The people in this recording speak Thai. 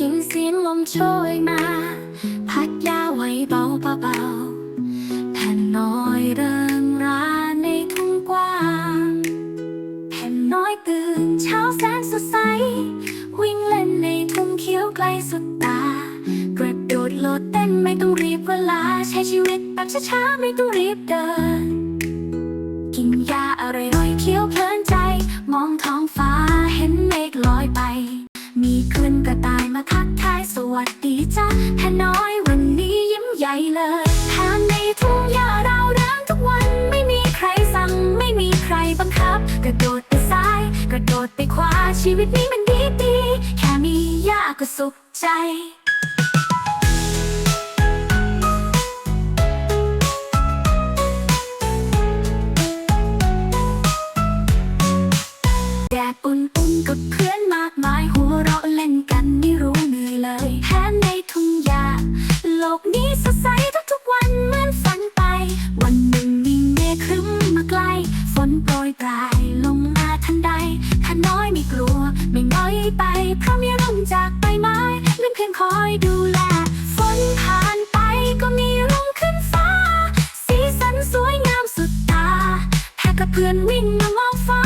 ยินเสียงลมโชยมา พัดยาไว้เบาเบาๆแผ่นน้อยเริงราในทุ่งกว้างแผ่นน้อยตื่นเช้าแสนสดใส วิ่งเล่นในทุ่งเขียวไกลสุดตากระโดดโลดเต้นไม่ต้องรีบเวลา ใช้ชีวิตแบบช้าๆไม่ต้องรีบเดิน กินยาอร่อยๆเคี้ยวเพลินใจ มองท้องฟ้าเห็นเมฆลอยไป มีค ดดไปขวาชีวิตนี้มันดีดีแค่มีหญ้าก็สุขใจแดดอุ่นๆกับเพื่อนมากมายหัวเราะเล่นกันไม่รู้เหนื่อยเลยแค่ในทุ่งหญ้าโลกนี้สดใสทุกๆวันเหมือนฝันไป วันหนึ่งมีเมฆครึ้มมาใกล้ฝนโปรยปลายลงมา ไปเพราะมีร่มจากใบไม้เลื่อนเพียงคอยดูแล ฝนผ่านไปก็มีร่มขึ้นฟ้า สีสันสวยงามสุดตาแพ้กับเพื่อนวิ่งมามองฟ้า